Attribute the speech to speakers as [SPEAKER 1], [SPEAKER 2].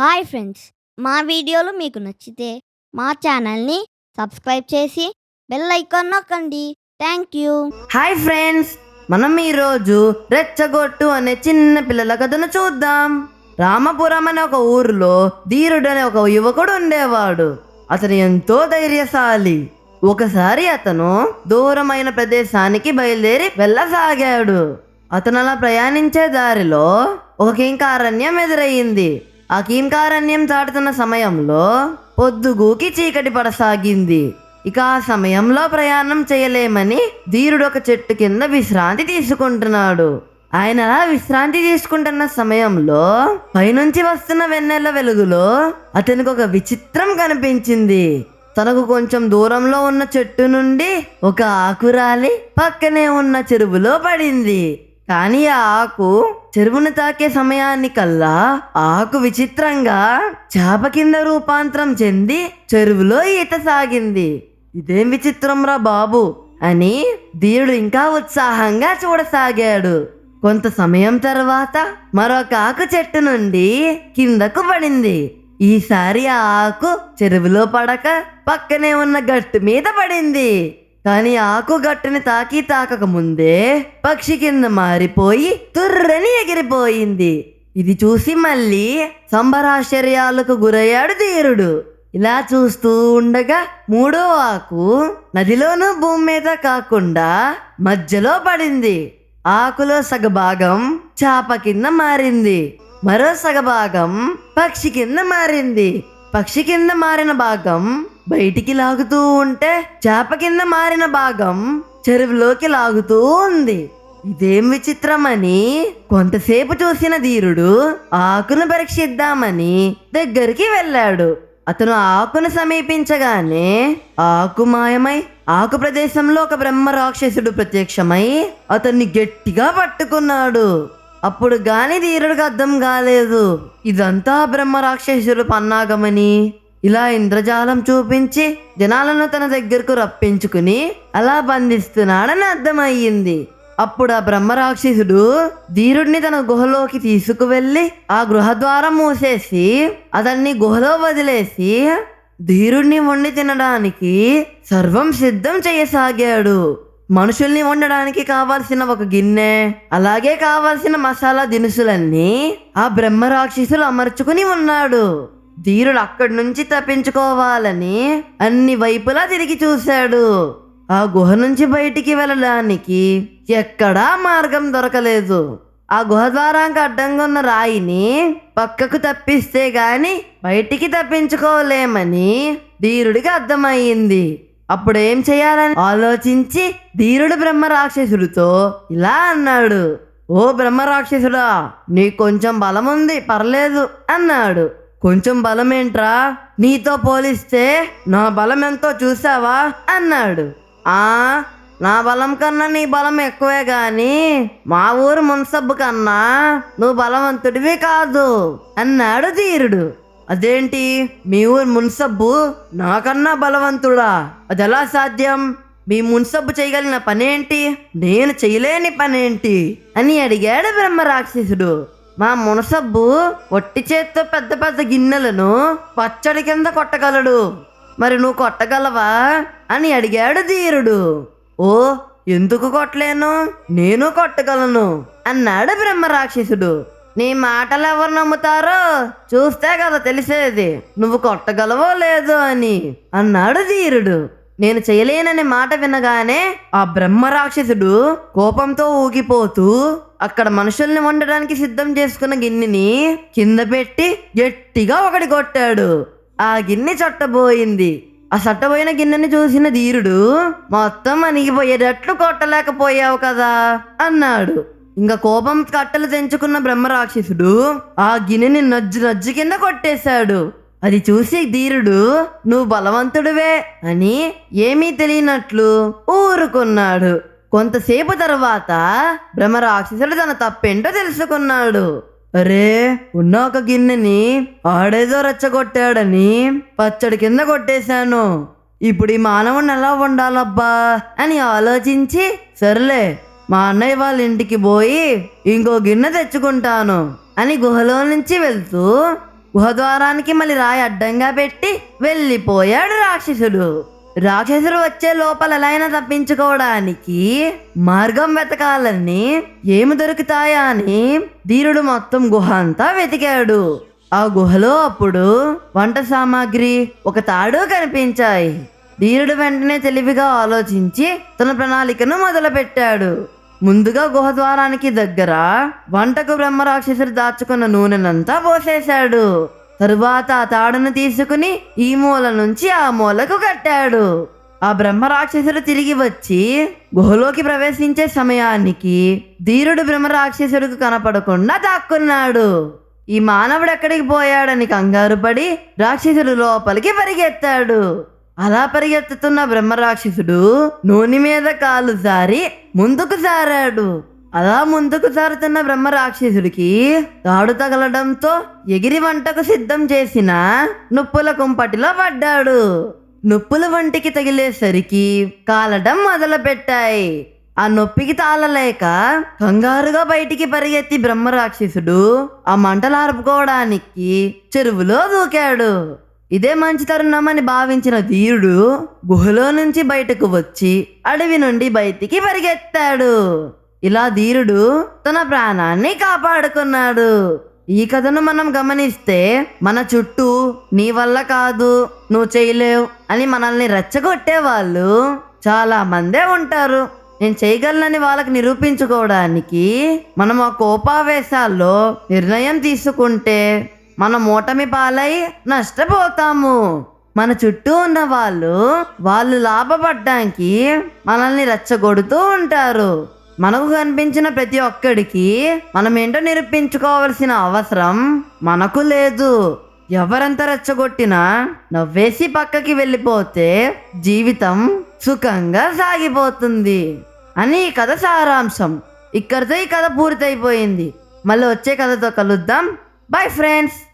[SPEAKER 1] Hi friends మా వీడియోలు మీకు నచ్చితే మా ఛానల్ని సబ్స్క్రైబ్ చేసి బెల్ ఐకాన్ నొక్కండి. Thank you.
[SPEAKER 2] హాయ్ ఫ్రెండ్స్ మనం ఈరోజు రెచ్చగొట్టు అనే చిన్న పిల్లల కథను చూద్దాం. రామపురం అనే ఒక ఊరిలో ధీరుడు అనే ఒక యువకుడు ఉండేవాడు. అతను ఎంతో ధైర్యశాలి. ఒకసారి అతను దూరమైన ప్రదేశానికి బయలుదేరి వెళ్ళసాగాడు. అతను అలా ప్రయాణించే దారిలో ఒక కింకారణ్యం ఎదురయ్యింది ఆ కింకారణ్యం దాటుతున్న సమయంలో పొద్దుగూకి చీకటి పడసాగింది. ఇక ఆ సమయంలో ప్రయాణం చేయలేమని ధీరుడు ఒక చెట్టు కింద విశ్రాంతి తీసుకుంటున్నాడు. ఆయన అలా విశ్రాంతి తీసుకుంటున్న సమయంలో పైనుంచి వస్తున్న వెన్నెల వెలుగులో అతనికి ఒక విచిత్రం కనిపించింది. తనకు కొంచెం దూరంలో ఉన్న చెట్టు నుండి ఒక ఆకురాలి పక్కనే ఉన్న చెరువులో పడింది. కానీ ఆ ఆకు చెరువును తాకే సమయానికల్లా ఆకు విచిత్రంగా చేప కింద రూపాంతరం చెంది చెరువులో ఈత సాగింది. ఇదేం విచిత్రం రా బాబు? అని ధీరుడు ఇంకా ఉత్సాహంగా చూడసాగాడు. కొంత సమయం తర్వాత మరొక ఆకు చెట్టు నుండి కిందకు పడింది. ఈసారి ఆ ఆకు చెరువులో పడక పక్కనే ఉన్న గట్టు మీద పడింది. కానీ ఆకు గట్టుని తాకి తాకక ముందే పక్షి కింద మారిపోయి తుర్రని ఎగిరిపోయింది. ఇది చూసి మళ్ళీ సంబరాశ్చర్యాలకు గురయ్యాడు ధీరుడు. ఇలా చూస్తూ ఉండగా మూడో ఆకు నదిలోనూ భూమి మీద కాకుండా మధ్యలో పడింది. ఆకులో సగభాగం చాప కింద మారింది. మరో సగభాగం పక్షి కింద మారింది. పక్షి కింద మారిన భాగం బయటికి లాగుతూ ఉంటే చేప కింద మారిన భాగం చెరువులోకి లాగుతూ ఉంది. ఇదేం విచిత్రమని కొంతసేపు చూసిన ధీరుడు ఆకును పరీక్షిద్దామని దగ్గరికి వెళ్ళాడు. అతను ఆకును సమీపించగానే ఆకు మాయమై ఆకు ప్రదేశంలో ఒక బ్రహ్మ రాక్షసుడు ప్రత్యక్షమై అతన్ని గట్టిగా పట్టుకున్నాడు. అప్పుడు గాని ధీరుడికి అర్థం కాలేదు. ఇదంతా బ్రహ్మ రాక్షసుడు పన్నాగమని. ఇలా ఇంద్రజాలం చూపించి జనాలను తన దగ్గరకు రప్పించుకుని అలా బంధిస్తున్నాడని అర్థమయ్యింది. అప్పుడు ఆ బ్రహ్మరాక్షసుడు ధీరుడిని తన గుహలోకి తీసుకువెళ్ళి ఆ గృహద్వారం మూసేసి అతన్ని గుహలో వదిలేసి ధీరుణ్ణి వండి తినడానికి సర్వం సిద్ధం చేయసాగాడు. మనుషుల్ని వండడానికి కావాల్సిన ఒక గిన్నె అలాగే కావాల్సిన మసాలా దినుసులన్నీ ఆ బ్రహ్మరాక్షసులు అమర్చుకుని ఉన్నాడు. ధీరుడు అక్కడి నుంచి తప్పించుకోవాలని అన్ని వైపులా తిరిగి చూశాడు. ఆ గుహ నుంచి బయటికి వెళ్ళడానికి ఎక్కడా మార్గం దొరకలేదు. ఆ గుహ ద్వారానికి అడ్డంగా ఉన్న రాయిని పక్కకు తప్పిస్తే గాని బయటికి తప్పించుకోలేమని ధీరుడికి అర్థమయ్యింది అప్పుడు ఏం చేయాలని ఆలోచించి ధీరుడు బ్రహ్మ రాక్షసుడితో ఇలా అన్నాడు. ఓ బ్రహ్మ రాక్షసుడా నీకు కొంచెం బలం ఉంది పర్లేదు అన్నాడు. కొంచెం బలమేంట్రా? నీతో పోలిస్తే నా బలం ఎంతో చూసావా? అన్నాడు. ఆ నా బలం కన్నా నీ బలం ఎక్కువే గాని మా ఊరు మున్సబ్బు కన్నా నువ్వు బలవంతుడివి కాదు అన్నాడు ధీరుడు. అదేంటి? మీ ఊరు మున్సబ్బు నాకన్నా బలవంతుడా? అది ఎలా సాధ్యం? మీ మున్సబ్బు చేయగలిగిన పనేంటి? నేను చేయలేని పనేంటి? అని అడిగాడు బ్రహ్మ రాక్షసుడు మా మునసబ్బు ఒట్టి చేత్తో పెద్ద పెద్ద గిన్నెలను పచ్చడి కింద కొట్టగలడు. మరి నువ్వు కొట్టగలవా? అని అడిగాడు ధీరుడు. ఓ ఎందుకు కొట్టలేను? నేను కొట్టగలను అన్నాడు బ్రహ్మరాక్షసుడు. నీ మాటలు ఎవరు నమ్ముతారో చూస్తే కదా తెలిసేది. నువ్వు కొట్టగలవో లేదో అని అన్నాడు ధీరుడు. నేను చేయలేనని మాట వినగానే ఆ బ్రహ్మరాక్షసుడు కోపంతో ఊగిపోతూ అక్కడ మనుషుల్ని వండడానికి సిద్ధం చేసుకున్న గిన్నెని కింద పెట్టి గట్టిగా ఒకటి కొట్టాడు ఆ గిన్నె చట్టబోయింది. ఆ చట్టబోయిన గిన్నెని చూసిన ధీరుడు మొత్తం అణిగిపోయేటట్లు కొట్టలేకపోయావు కదా అన్నాడు. ఇంకా కోపం కట్టలు తెంచుకున్న బ్రహ్మరాక్షసుడు ఆ గిన్నెని నజ్జు నజ్జు కింద కొట్టేశాడు. అది చూసి ధీరుడు నువ్వు బలవంతుడివే అని ఏమీ తెలియనట్లు ఊరుకున్నాడు. కొంతసేపు తర్వాత బ్రహ్మరాక్షసుడు తన తప్పేంటో తెలుసుకున్నాడు. అరే ఉన్న ఒక గిన్నెని ఆడేదో రెచ్చగొట్టాడని పచ్చడి కింద కొట్టేశాను. ఇప్పుడు ఈ మానవుని ఎలా ఉండాలబ్బా అని ఆలోచించి సర్లే మా అన్నయ్య వాళ్ళ ఇంటికి పోయి ఇంకో గిన్నె తెచ్చుకుంటాను అని గుహలో నుంచి వెళ్తూ గుహద్వారానికి మళ్ళీ రాయి అడ్డంగా పెట్టి వెళ్ళిపోయాడు రాక్షసుడు. రాక్షసుడు వచ్చే లోపల ఎలా తప్పించుకోవడానికి మార్గం వెతకాలని ఏమి దొరుకుతాయా అని ధీరుడు మొత్తం గుహ అంతా వెతికాడు. ఆ గుహలో అప్పుడు వంట సామాగ్రి ఒక తాడు కనిపించాయి. ధీరుడు వెంటనే తెలివిగా ఆలోచించి తన ప్రణాళికను మొదలుపెట్టాడు. ముందుగా గుహ ద్వారానికి దగ్గర వంటకు బ్రహ్మరాక్షసుడు దాచుకున్న నూనెనంతా పోసేశాడు. తరువాత ఆ తాడును తీసుకుని ఈ మూల నుంచి ఆ మూలకు కట్టాడు. ఆ బ్రహ్మరాక్షసుడు తిరిగి వచ్చి గుహలోకి ప్రవేశించే సమయానికి ధీరుడు బ్రహ్మరాక్షసుడికి కనపడకుండా దాక్కున్నాడు. ఈ మానవుడు ఎక్కడికి పోయాడని కంగారు పడి రాక్షసుడు లోపలికి పరిగెత్తాడు. అలా పరిగెత్తుతున్న బ్రహ్మరాక్షసుడు నూనె మీద కాలు జారి ముందుకు సారాడు అలా ముందుకు సారుతున్న బ్రహ్మరాక్షసుడికి తాడు తగలడంతో ఎగిరి వంటకు సిద్ధం చేసిన నుప్పుల కుంపటిలో పడ్డాడు. నొప్పుల వంటికి తగిలేసరికి కాలడం మొదలుపెట్టాయి. ఆ నొప్పికి తాళలేక కంగారుగా బయటికి పరిగెత్తి బ్రహ్మరాక్షసుడు ఆ మంటలు ఆర్పుకోవడానికి చెరువులో దూకాడు. ఇదే మంచి తరుణమని భావించిన ధీరుడు గుహలో నుంచి బయటకు వచ్చి అడవి నుండి బయటికి పరిగెత్తాడు. ఇలా ధీరుడు తన ప్రాణాన్ని కాపాడుకున్నాడు. ఈ కథను మనం గమనిస్తే మన చుట్టూ నీ వల్ల కాదు నువ్వు చేయలేవు అని మనల్ని రెచ్చగొట్టే వాళ్ళు చాలా మందే ఉంటారు. నేను చేయగలనని వాళ్ళకి నిరూపించుకోవడానికి మనం ఆ కోపావేశాల్లో నిర్ణయం తీసుకుంటే మనం ఓటమి పాలై నష్టపోతాము. మన చుట్టూ ఉన్న వాళ్ళు వాళ్ళు లాభపడ్డానికి మనల్ని రెచ్చగొడుతూ ఉంటారు. మనకు కనిపించిన ప్రతి ఒక్కడికి మనం ఏంటో నిరూపించుకోవాల్సిన అవసరం మనకు లేదు. ఎవరంత రెచ్చగొట్టినా నవ్వేసి పక్కకి వెళ్ళిపోతే జీవితం సుఖంగా సాగిపోతుంది. అని ఈ కథ సారాంశం. ఇక్కడితో ఈ కథ పూర్తయిపోయింది. మళ్ళీ వచ్చే కథతో కలుద్దాం. Bye friends